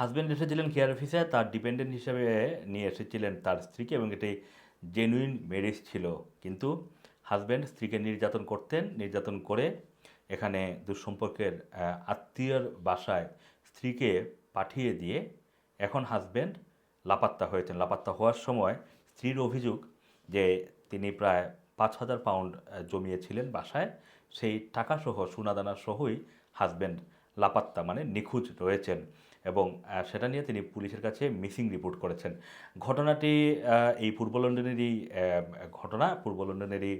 Husband এসেছিলেন care অফিসে তার ডিপেন্ডেন্ট হিসেবে নিয়ে এসেছিলেন তার স্ত্রীকে এবং এটি জেনুইন ম্যারেজ ছিল। কিন্তু হাজব্যান্ড স্ত্রীকে নির্যাতন করতেন, নির্যাতন করে এখানে দুঃসম্পর্কের আত্মীয়র বাসায় স্ত্রীকে পাঠিয়ে দিয়ে এখন হাজব্যান্ড লাপাত্তা হয়েছেন। লাপাত্তা হওয়ার সময় স্ত্রীর অভিযোগ যে তিনি প্রায় পাঁচ হাজার পাউন্ড জমিয়েছিলেন বাসায়। সেই টাকাসহ সোনাদানা সহই হাজব্যান্ড লাপাত্তা মানে নিখোঁজ রয়েছেন এবং সেটা নিয়ে তিনি পুলিশের কাছে মিসিং রিপোর্ট করেছেন। ঘটনাটি এই পূর্ব লন্ডনেরই ঘটনা। পূর্ব লন্ডনেরই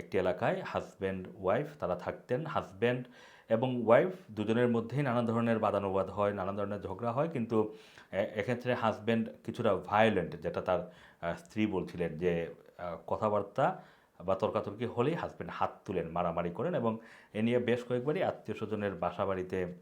একটি এলাকায় হাজব্যান্ড ওয়াইফ তারা থাকতেন। হাজব্যান্ড এবং ওয়াইফ দুজনের মধ্যেই নানা ধরনের বাদানুবাদ হয়, নানা ধরনের ঝগড়া হয়। কিন্তু এক্ষেত্রে হাজব্যান্ড কিছুটা ভায়োলেন্ট যেটা তার স্ত্রী বলছিলেন যে কথাবার্তা বা তর্কাতর্কি হলেই হাজব্যান্ড হাত তুলেন মারামারি করেন এবং এ নিয়ে বেশ কয়েকবারই আত্মীয় স্বজনের বাসা বাড়িতে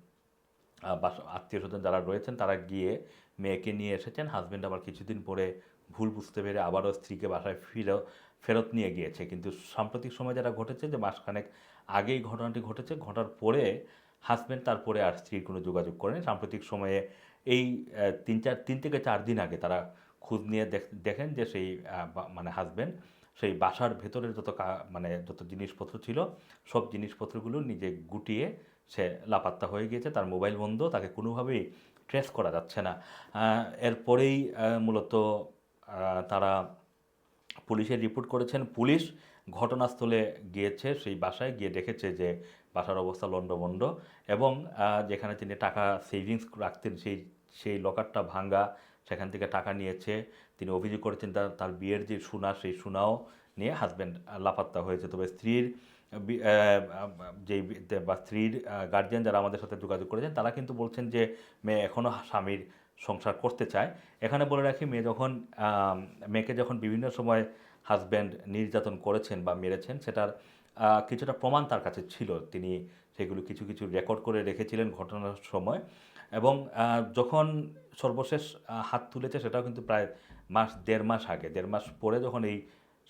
আত্মীয় স্বজন যারা রয়েছেন তারা গিয়ে মেয়েকে নিয়ে এসেছেন। হাজব্যান্ড আবার কিছুদিন পরে ভুল বুঝতে পেরে আবারও স্ত্রীকে বাসায় ফিরে ফেরত নিয়ে গিয়েছে। কিন্তু সাম্প্রতিক সময় যারা ঘটেছে যে মাসখানেক আগেই ঘটনাটি ঘটেছে, ঘটার পরে হাজব্যান্ড তারপরে আর স্ত্রীর কোনো যোগাযোগ করেনি। সাম্প্রতিক সময়ে এই তিন চার, তিন থেকে চার দিন আগে তারা খোঁজ নিয়ে দেখ- দেখেন যে সেই মানে হাজব্যান্ড সেই বাসার ভেতরে যত মানে যত জিনিসপত্র ছিল, সব জিনিসপত্রগুলো নিজে গুটিয়ে সে লাপাত্তা হয়ে গিয়েছে, তার মোবাইল বন্ধ, তাকে কোনোভাবেই ট্রেস করা যাচ্ছে না। এরপরেই মূলত তারা পুলিশে রিপোর্ট করেছেন। পুলিশ ঘটনাস্থলে গিয়েছে, সেই বাসায় গিয়ে দেখেছে যে বাসার অবস্থা লণ্ডভণ্ড এবং যেখানে তিনি টাকা সেভিংস রাখতেন, সেই সেই লকারটা ভাঙ্গা, সেখান থেকে টাকা নিয়েছে। তিনি অভিযোগ করেছেন তার বিয়ের যে সোনা, সেই সোনাও নিয়ে হাজব্যান্ড লাপাত্তা হয়েছে। তবে স্ত্রীর যে বা স্ত্রীর গার্জিয়ান যারা আমাদের সাথে যোগাযোগ করেছেন, তারা কিন্তু বলছেন যে মেয়ে এখনও স্বামীর সংসার করতে চায়। এখানে বলে রাখি, মেয়ে যখন মেয়েকে যখন বিভিন্ন সময় হাজব্যান্ড নির্যাতন করেছেন বা মেরেছেন, সেটার কিছুটা প্রমাণ তার কাছে ছিল। তিনি সেগুলো কিছু কিছু রেকর্ড করে রেখেছিলেন ঘটনার সময়। এবং যখন সর্বশেষ হাত তুলেছে সেটাও কিন্তু প্রায় মাস, দেড় মাস আগে। দেড় মাস পরে যখন এই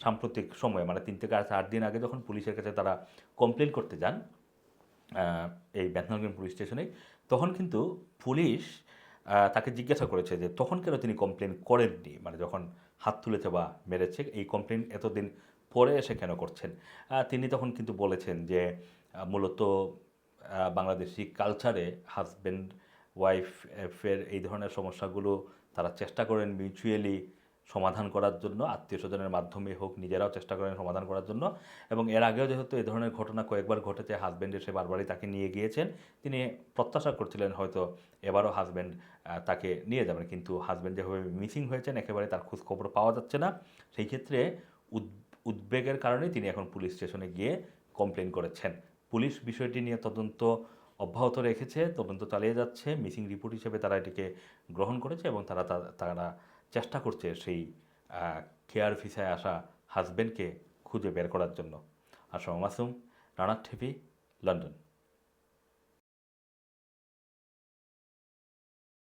সাম্প্রতিক সময়ে মানে তিন থেকে চার দিন আগে যখন পুলিশের কাছে তারা কমপ্লেন করতে যান এই ব্যাথনগর পুলিশ স্টেশনে, তখন কিন্তু পুলিশ তাকে জিজ্ঞাসা করেছে যে, তখন কেন তিনি কমপ্লেন করেননি? মানে যখন হাত তুলেছে বা মেরেছে, এই কমপ্লেন এতদিন পরে এসে কেন করছেন? তিনি তখন কিন্তু বলেছেন যে মূলত বাংলাদেশি কালচারে হাজব্যান্ড ওয়াইফ এর এই ধরনের সমস্যাগুলো তারা চেষ্টা করেন মিউচুয়ালি সমাধান করার জন্য, আত্মীয় স্বজনের মাধ্যমে হোক, নিজেরাও চেষ্টা করেন সমাধান করার জন্য। এবং এর আগেও যেহেতু এই ধরনের ঘটনা কয়েকবার ঘটেছে হাজব্যান্ড এসে বারবারই তাকে নিয়ে গিয়েছেন, তিনি প্রত্যাশা করছিলেন হয়তো এবারও হাজব্যান্ড তাকে নিয়ে যাবেন। কিন্তু হাজব্যান্ড যেভাবে মিসিং হয়েছেন, একেবারে তার খোঁজ খবর পাওয়া যাচ্ছে না। সেই ক্ষেত্রে উদ্বেগের কারণে তিনি এখন পুলিশ স্টেশনে গিয়ে কমপ্লেন করেছেন। পুলিশ বিষয়টি নিয়ে তদন্ত অব্যাহত রেখেছে, তদন্ত চালিয়ে যাচ্ছে মিসিং রিপোর্ট হিসেবে তারা এটিকে গ্রহণ করেছে এবং তারা তারা চেষ্টা করছে সেই কেয়ার ফিসায় আসা হাজব্যান্ডকে খুঁজে বের করার জন্য। আসম মাসুম রানার ঠেপি লন্ডন।